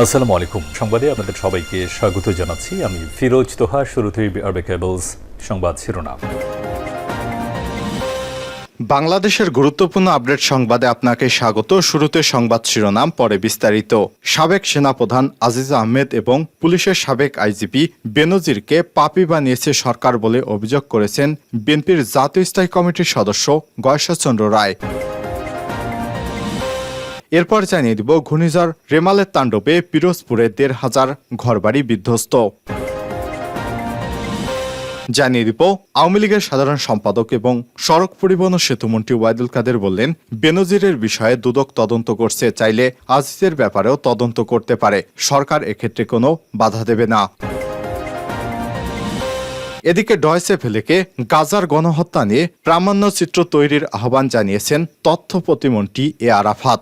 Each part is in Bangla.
আসসালামু আলাইকুম। সংবাদে আপনাদের সবাইকে স্বাগত জানাচ্ছি। আমি ফিরোজ তোহা, শুরুতেই আরবে কেবলস সংবাদ শিরোনাম। বাংলাদেশের গুরুত্বপূর্ণ আপডেট সংবাদে আপনাকে স্বাগত। শুরুতে সংবাদ শিরোনাম, পরে বিস্তারিত। সাবেক সেনাপ্রধান আজিজ আহমেদ এবং পুলিশের সাবেক আইজিপি বেনজিরকে পাপি বানিয়েছে সরকার বলে অভিযোগ করেছেন বিএনপির জাতীয় স্থায়ী কমিটির সদস্য গয়েশ্বরচন্দ্র রায়। এরপর জানিয়ে দিব ঘূর্ণিঝড় রেমালের তাণ্ডবে পিরোজপুরে দেড় হাজার ঘরবাড়ি বিধ্বস্ত। জানিয়ে দিব, আওয়ামী লীগের সাধারণ সম্পাদক এবং সড়ক পরিবহন সেতুমন্ত্রী ওয়াইদুল কাদের বললেন, বেনজিরের বিষয়ে দুদক তদন্ত করছে, চাইলে আজিজের ব্যাপারেও তদন্ত করতে পারে। সরকার এক্ষেত্রে কোনো বাধা দেবে না। এদিকে ডয়সে ফেলেকে গাজার গণহত্যা নিয়ে প্রামাণ্য চিত্র তৈরির আহ্বান জানিয়েছেন তথ্য প্রতিমন্ত্রী এ আরাফাত।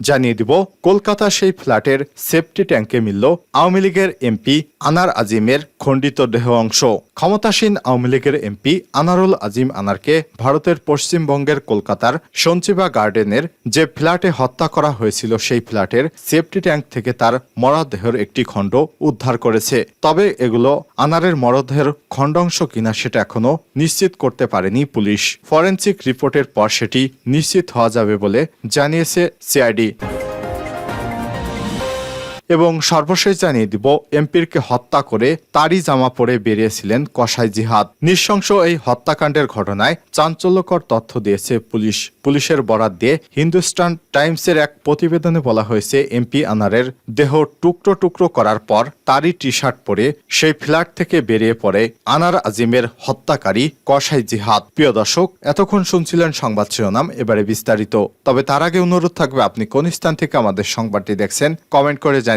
জানিয়ে দিব, কলকাতা সেই ফ্ল্যাটের সেফটি ট্যাঙ্কে মিলল আওয়ামী লীগের এমপি আনার আজিমের খণ্ডিত দেহ অংশ। ক্ষমতাসীন আওয়ামী লীগের এমপি আনারুল আজিম আনারকে ভারতের পশ্চিমবঙ্গের কলকাতার সঞ্চিবা গার্ডেনের যে ফ্ল্যাটে হত্যা করা হয়েছিল সেই ফ্ল্যাটের সেফটি ট্যাঙ্ক থেকে তার মরদেহের একটি খণ্ড উদ্ধার করেছে। তবে এগুলো আনারের মরদেহের খণ্ডাংশ কিনা সেটা এখনও নিশ্চিত করতে পারেনি পুলিশ। ফরেন্সিক রিপোর্টের পর সেটি নিশ্চিত হওয়া যাবে বলে জানিয়েছে সিআইডি। এবং সর্বশেষ জানিয়ে দিব, এমপিরকে হত্যা করে তারই জামা পরে বেরিয়েছিলেন কসাই জিহাদ। নৃশংস এই হত্যাকাণ্ডের ঘটনায় চাঞ্চল্যকর তথ্য দিয়েছে পুলিশ। পুলিশের বরাত দিয়ে হিন্দুস্তান টাইমসের এক প্রতিবেদনে বলা হয়েছে, এমপি আনারের দেহ টুকরো টুকরো করার পর তারই টি শার্ট পরে সেই ফ্ল্যাট থেকে বেরিয়ে পড়ে আনার আজিমের হত্যাকারী কসাই জিহাদ। প্রিয় দর্শক, এতক্ষণ শুনছিলেন সংবাদ শিরোনাম, এবারে বিস্তারিত। তবে তার আগে অনুরোধ থাকবে, আপনি কোন স্থান থেকে আমাদের সংবাদটি দেখছেন, কমেন্ট করে জানিয়ে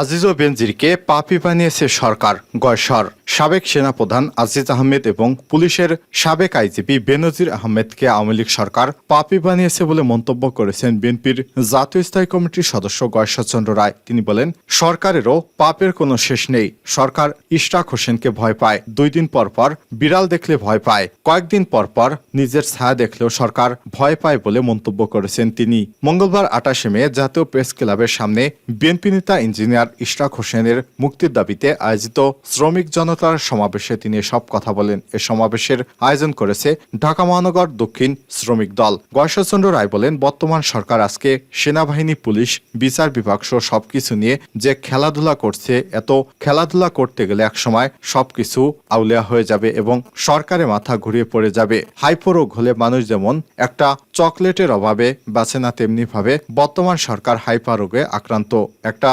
আজিজ ও বেনজিরকে পাপি বানিয়েছে সরকার, গয়সর। সাবেক সেনাপ্রধান আজিজ আহমেদ এবং পুলিশের সাবেক আইজিপি বেনজির আহমেদকে আওয়ামী লীগ সরকার পাপি বানিয়েছে বলে মন্তব্য করেছেন বিএনপির জাতীয় স্থায়ী কমিটির সদস্য গয়েশ্বরচন্দ্র রায়। তিনি বলেন, সরকারেরও পাপের কোনো শেষ নেই। সরকার ইশরাক হোসেনকে ভয় পায়। দুই দিন পর পর বিড়াল দেখলে ভয় পায়। কয়েকদিন পর পর নিজের ছায়া দেখলেও সরকার ভয় পায় বলে মন্তব্য করেছেন তিনি। মঙ্গলবার আটাশে মে জাতীয় প্রেস ক্লাবের সামনে বিএনপি নেতা ইঞ্জিনিয়ার ইশরাক হোসেনের মুক্তির দাবিতে আয়োজিত শ্রমিক জনতার সমাবেশে তিনি সব কথা বলেন। এ সমাবেশের আয়োজন করেছে ঢাকা মহানগর দক্ষিণ শ্রমিক দল। গয়েশ্বরচন্দ্র রায় বলেন, বর্তমান সরকার আজকে সেনাবাহিনী, পুলিশ, বিচার বিভাগ সহ সবকিছু নিয়ে যে খেলাধুলা করছে, এত খেলাধুলা করতে গেলে একসময় সবকিছু আউলিয়া হয়ে যাবে এবং সরকারে মাথা ঘুরিয়ে পড়ে যাবে। হাইপোরোগ হলে মানুষ যেমন একটা চকলেটের অভাবে বাঁচে না তেমনি ভাবে বর্তমান সরকার হাইপার রোগে আক্রান্ত। একটা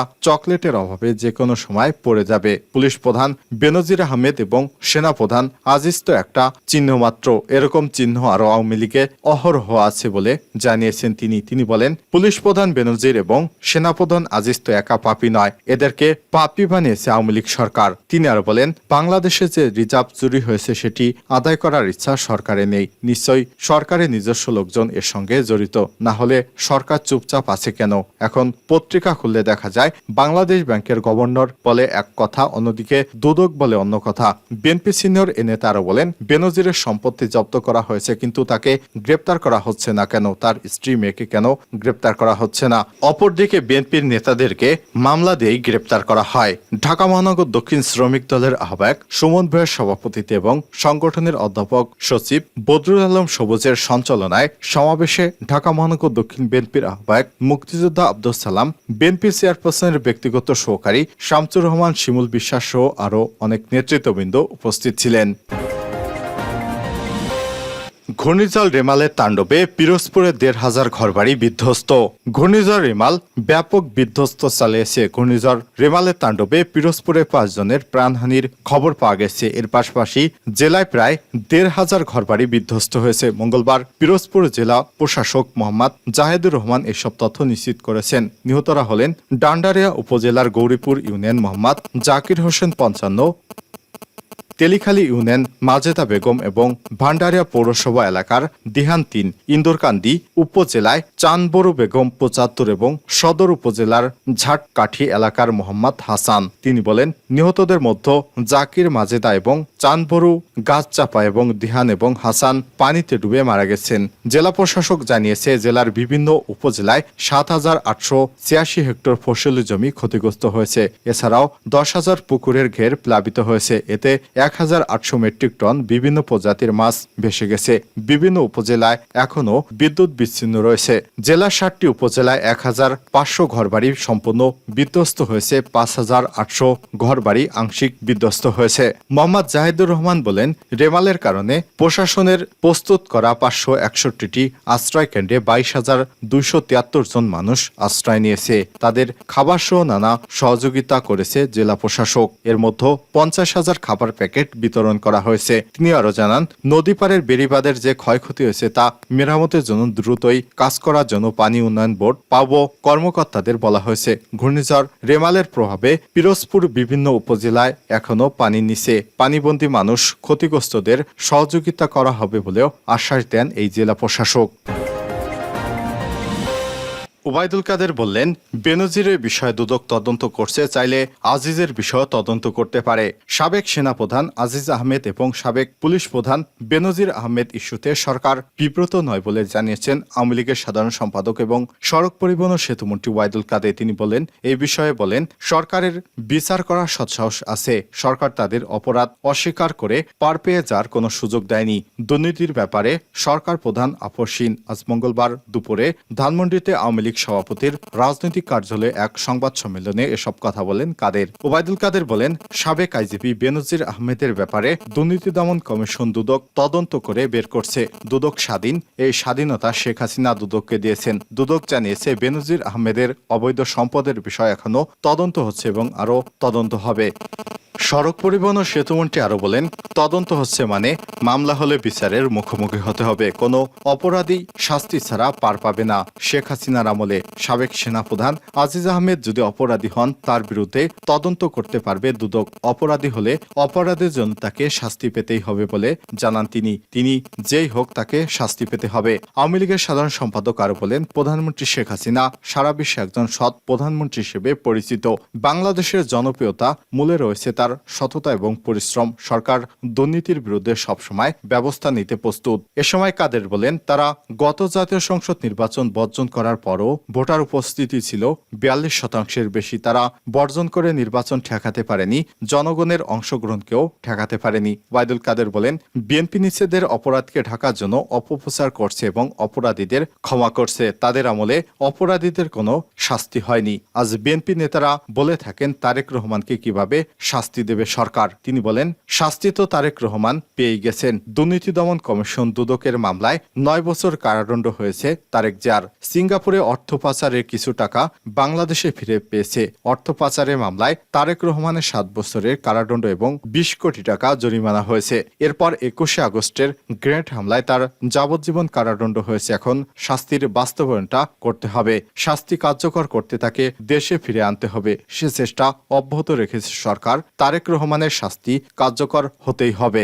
চকলেটের অভাবে যে কোনো সময় পড়ে যাবে পুলিশ প্রধান বেনজির আহমেদ এবং সেনা প্রধান আজিজ তো একটা চিহ্ন মাত্র। এরকম চিহ্ন আরও আওয়ামী লীগে অহরহ আছে বলে জানিয়েছেন তিনি। তিনি বলেন, পুলিশ প্রধান বেনজির এবং সেনাপ্রধান আজিজ তো একা পাপি নয়, এদেরকে পাপি বানিয়েছে আওয়ামী লীগ সরকার। তিনি আরও বলেন, বাংলাদেশে যে রিজার্ভ চুরি হয়েছে সেটি আদায় করার ইচ্ছা সরকারে নেই। নিশ্চয়ই সরকারের নিজস্ব লোকজন এর সঙ্গে জড়িত, না হলে সরকার চুপচাপ আছে কেন? এখন পত্রিকা খুললে দেখা যায় বাংলাদেশ ব্যাংকের গভর্নর বলে এক কথা, অন্যদিকে দুদক বলে অন্য কথা। বিএনপি সিনিয়র এ নেতা আরও বলেন, বেনজিরের সম্পত্তি জব্দ করা হয়েছে, কিন্তু তাকে গ্রেপ্তার করা হচ্ছে না কেন? তার স্ত্রী, মেয়েকে কেন গ্রেপ্তার করা হচ্ছে না? অপরদিকে বিএনপির নেতাদেরকে মামলা দিয়েই গ্রেপ্তার করা হয়। ঢাকা মহানগর দক্ষিণ শ্রমিক দলের আহ্বায়ক সুমন ভয়ের সভাপতিত্বে এবং সংগঠনের অধ্যাপক সচিব বদরুল আলম সবুজের সঞ্চালনায় সমাবেশে ঢাকা মহানগর দক্ষিণ বিএনপির আহ্বায়ক মুক্তিযোদ্ধা আব্দুল সালাম বিএনপি চেয়ারপারসনের ব্যক্তিগত সহকারী শামসুর রহমান শিমুল বিশ্বাস সহ আরও অনেক নেতৃত্ববৃন্দ উপস্থিত ছিলেন। ঘূর্ণিঝড় রেমালের তাণ্ডবে পিরোজপুরে দেড় হাজার ঘরবাড়ি বিধ্বস্ত। ঘূর্ণিঝড় রেমাল ব্যাপক বিধ্বস্ত চালিয়েছে ঘূর্ণিঝড়। রেমালের তাণ্ডবে পিরোজপুরে পাঁচজনের প্রাণহানির খবর পাওয়া গেছে। এর পাশাপাশি জেলায় প্রায় দেড় হাজার ঘরবাড়ি বিধ্বস্ত হয়েছে। মঙ্গলবার পিরোজপুর জেলা প্রশাসক মোহাম্মদ জাহেদুর রহমান এসব তথ্য নিশ্চিত করেছেন। নিহতরা হলেন ডান্ডারিয়া উপজেলার গৌরীপুর ইউনিয়ন মোহাম্মদ জাকির হোসেন পঞ্চান্ন তেলিখালী ইউনিয়ন, মাজেদা বেগম এবং ভান্ডারিয়া পৌরসভা এলাকার দিহান তিন ইন্দোরকান্দি উপজেলায় চানবরু বেগম পঁচাত্তর এবং সদর উপজেলার ঝাটকাঠি এলাকার মোহাম্মদ হাসান। তিনি বলেন, নিহতদের মধ্যে জাকির মাজেদা এবং চানবরু, গাছচাপা এবং দিহান এবং হাসান পানিতে ডুবে মারা গেছেন। জেলা প্রশাসক জানিয়েছে, জেলার বিভিন্ন উপজেলায় সাত হাজার আটশো ছিয়াশি হেক্টর ফসলি জমি ক্ষতিগ্রস্ত হয়েছে। এছাড়াও দশ হাজার পুকুরের ঘের প্লাবিত হয়েছে। এতে এক হাজার আটশো মেট্রিক টন বিভিন্ন প্রজাতির মাছ ভেসে গেছে। বিভিন্ন উপজেলায় এখনও বিদ্যুৎ বিচ্ছিন্ন রয়েছে। জেলার ষাটটি উপজেলায় এক হাজার পাঁচশো ঘরবাড়ি সম্পূর্ণ বিধ্বস্ত হয়েছে। পাঁচ হাজার আটশো ঘরবাড়ি আংশিক বিধ্বস্ত হয়েছে। মোহাম্মদ জাহিদুর রহমান বলেন, রেমালের কারণে প্রশাসনের প্রস্তুত করা পাঁচশো একষট্টিটি আশ্রয় কেন্দ্রে বাইশ হাজার দুইশো তিয়াত্তর জন মানুষ আশ্রয় নিয়েছে। তাদের খাবার সহ নানা সহযোগিতা করেছে জেলা প্রশাসক। এর মধ্যে পঞ্চাশ হাজার খাবার প্যাকেট বিতরণ করা হয়েছে। তিনি আরও জানান, নদী পাড়ের বেড়িবাঁধের যে ক্ষয়ক্ষতি হয়েছে তা মেরামতের জন্য দ্রুতই কাজ করার জন্য পানি উন্নয়ন বোর্ড পাবো কর্মকর্তাদের বলা হয়েছে। ঘূর্ণিঝড় রেমালের প্রভাবে পিরোজপুর বিভিন্ন উপজেলায় এখনও পানি নিচে। পানিবন্দী মানুষ ক্ষতিগ্রস্তদের সহযোগিতা করা হবে বলেও আশ্বাস দেন এই জেলা প্রশাসক। ওবায়দুল কাদের বললেন বেনজিরের বিষয়ে দুদক তদন্ত করছে, চাইলে আজিজের বিষয়ে তদন্ত করতে পারে। সাবেক সেনাপ্রধান আজিজ আহমেদ এবং সাবেক পুলিশ প্রধান বেনজির আহমেদ ইস্যুতে সরকার বিব্রত নয় বলে জানিয়েছেন আওয়ামী লীগের সাধারণ সম্পাদক এবং সড়ক পরিবহন ও সেতুমন্ত্রী ওয়াইদুল কাদের। তিনি বলেন এই বিষয়ে বলেন, সরকারের বিচার করার সৎসাহস আছে, সরকার তাদের অপরাধ অস্বীকার করে পার পেয়ে যাওয়ার কোনো সুযোগ দেয়নি। দুর্নীতির ব্যাপারে সরকার প্রধান আপসীন আজ মঙ্গলবার দুপুরে ধানমন্ডিতে আওয়ামী লীগ সভাপতির রাজনৈতিক কার্যালয়ে এক সংবাদ সম্মেলনে এসব কথা বলেন কাদের। ওবায়দুল কাদের বলেন, সাবেক আইজিপি বেনজির আহমেদের ব্যাপারে দুর্নীতি দমন কমিশন দুদক তদন্ত করে বের করছে। দুদক স্বাধীন, এই স্বাধীনতা শেখ হাসিনা দুদককে দিয়েছেন। দুদক জানিয়েছে, বেনজির আহমেদের অবৈধ সম্পদের বিষয় এখনও তদন্ত হচ্ছে এবং আরও তদন্ত হবে। সড়ক পরিবহন ও সেতুমন্ত্রী আরও বলেন, তদন্ত হচ্ছে মানে মামলা হলে বিচারের মুখোমুখি হতে হবে। কোনো অপরাধী শাস্তি ছাড়া পার পাবে না। শেখ হাসিনার আমলে সাবেক সেনাপ্রধান আজিজ আহমেদ যদি অপরাধী হন, তার বিরুদ্ধে তদন্ত করতে পারবে দুদক। অপরাধী হলে অপরাধের জন্য তাকে শাস্তি পেতেই হবে বলে জানান তিনি। তিনি যেই হোক তাকে শাস্তি পেতে হবে। আওয়ামী লীগের সাধারণ সম্পাদক আরও বলেন, প্রধানমন্ত্রী শেখ হাসিনা সারা বিশ্বে একজন সৎ প্রধানমন্ত্রী হিসেবে পরিচিত। বাংলাদেশের জনপ্রিয়তা মূলে রয়েছে তার সততা এবং পরিশ্রম, সরকার দুর্নীতির বিরুদ্ধে সবসময় ব্যবস্থা নিতে প্রস্তুত। এ সময় কাদের বলেন, তারা গত জাতীয় সংসদ নির্বাচন বর্জন করার পরও ভোটার উপস্থিতি ছিল বিয়াল্লিশ শতাংশের বেশি। তারা বর্জন করে নির্বাচন ঠেকাতে পারেনি, জনগণের অংশগ্রহণকেও ঠেকাতে পারেনি। ওয়াইদুল কাদের বলেন, বিএনপি নিষেধের অপরাধকে ঢাকার জন্য অপপ্রচার করছে এবং অপরাধীদের ক্ষমা করছে। তাদের আমলে অপরাধীদের কোনো শাস্তি হয়নি। আজ বিএনপি নেতারা বলে থাকেন, তারেক রহমানকে কীভাবে শাস্তি দেবে সরকার। তিনি বলেন, শাস্তি তো তারেক রহমান পেয়ে গেছেন। দুর্নীতি দমন কমিশন দুদকের মামলায় নয় বছর কারাদণ্ড হয়েছে তারেক জার সিঙ্গাপুরে অর্থ পাচারের কিছু টাকা বাংলাদেশে ফিরে পেয়েছে। অর্থ পাচারের মামলায় তারেক রহমানের সাত বছরের কারাদণ্ড এবং বিশ কোটি টাকা জরিমানা হয়েছে। এরপর একুশে আগস্টের গ্রেনেড হামলায় তার যাবজ্জীবন কারাদণ্ড হয়েছে। এখন শাস্তির বাস্তবায়নটা করতে হবে। শাস্তি কার্যকর করতে তাকে দেশে ফিরে আনতে হবে। সে চেষ্টা অব্যাহত রেখেছে সরকার। তারেক রহমানের শাস্তি কার্যকর হতেই হবে।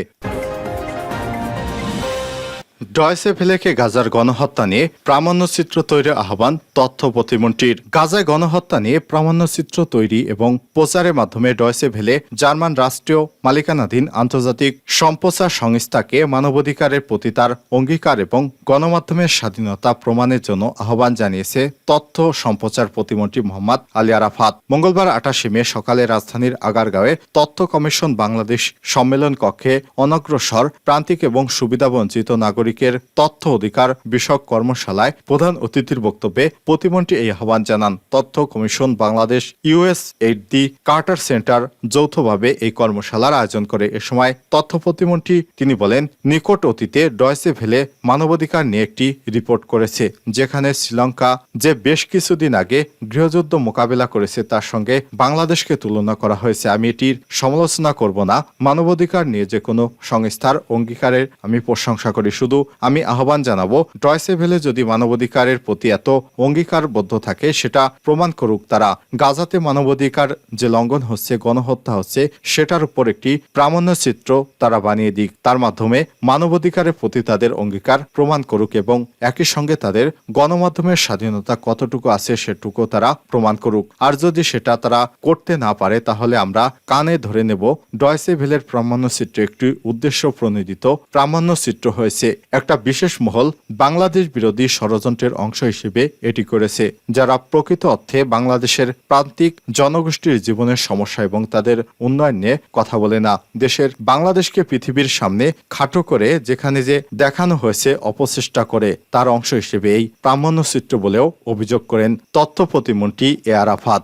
ডয়সে ফেলেকে গাজার গণহত্যা নিয়ে প্রামাণ্যচিত্র তৈরির আহ্বান তথ্য প্রতিমন্ত্রীর। গাজায় গণহত্যা নিয়ে প্রামাণ্যচিত্র তৈরি এবং প্রচারের মাধ্যমে ডয়সে ভেলে জার্মান রাষ্ট্রীয় মালিকানাধীন আন্তর্জাতিক সম্প্রচার সংস্থাকে মানবাধিকারের প্রতি তার অঙ্গীকার এবং গণমাধ্যমের স্বাধীনতা প্রমাণের জন্য আহ্বান জানিয়েছে তথ্য সম্প্রচার প্রতিমন্ত্রী মোহাম্মদ আলী আরাফাত। মঙ্গলবার আঠাশে মে সকালে রাজধানীর আগারগাঁওয়ে তথ্য কমিশন বাংলাদেশ সম্মেলন কক্ষে অনগ্রসর প্রান্তিক এবং সুবিধাবঞ্চিত নাগরিকের তথ্য অধিকার বিষয়ক কর্মশালায় প্রধান অতিথির বক্তব্যে প্রতিমন্ত্রী এই আহ্বান জানান। তথ্য commission Bangladesh US AID the Carter Center যৌথভাবে এই কর্মশালার আয়োজন করে। এ সময় তথ্য প্রতিমন্ত্রী তিনি বলেন, নিকট অতীতে ডয়সে ভেলে মানবাধিকার নিয়ে একটি রিপোর্ট করেছে, যেখানে শ্রীলঙ্কা যে বেশ কিছুদিন আগে গৃহযুদ্ধ মোকাবেলা করেছে, তার সঙ্গে বাংলাদেশকে তুলনা করা হয়েছে। আমি এটির সমালোচনা করব না। মানবাধিকার নিয়ে যে কোনো সংস্থার অঙ্গীকারের আমি প্রশংসা করি। শুধু আমি আহ্বান জানাব ডয়সে ভেলে যদি মানবাধিকারের প্রতি এত অঙ্গীকারবদ্ধ থাকে, সেটা প্রমাণ করুক তারা। গাজাতে মানবাধিকার যে লঙ্ঘন হচ্ছে, গণহত্যা হচ্ছে, সেটার উপর একটি প্রামাণ্য চিত্র তারা বানিয়ে দিক। তার মাধ্যমে মানবাধিকারের প্রতি তাদের অঙ্গীকার প্রমাণ করুক এবং একই সঙ্গে তাদের গণমাধ্যমের স্বাধীনতা কতটুকু আছে, সেটুকু তারা প্রমাণ করুক। আর যদি সেটা তারা করতে না পারে, তাহলে আমরা কানে ধরে নেব ডয়সে ভেলের প্রামাণ্য চিত্র একটি উদ্দেশ্য প্রণোদিত প্রামাণ্য চিত্র হয়েছে। একটা বিশেষ মহল বাংলাদেশ বিরোধী ষড়যন্ত্রের অংশ হিসেবে এটি করেছে, যারা প্রকৃত অর্থে বাংলাদেশের প্রান্তিক জনগোষ্ঠীর জীবনের সমস্যা এবং তাদের উন্নয়ন নিয়ে কথা বলে না। দেশের বাংলাদেশকে পৃথিবীর সামনে খাটো করে যেখানে যে দেখানো হয়েছে অপচেষ্টা করে, তার অংশ হিসেবে এই প্রামাণ্য চিত্র বলেও অভিযোগ করেন তথ্য প্রতিমন্ত্রী এ আরাফাত।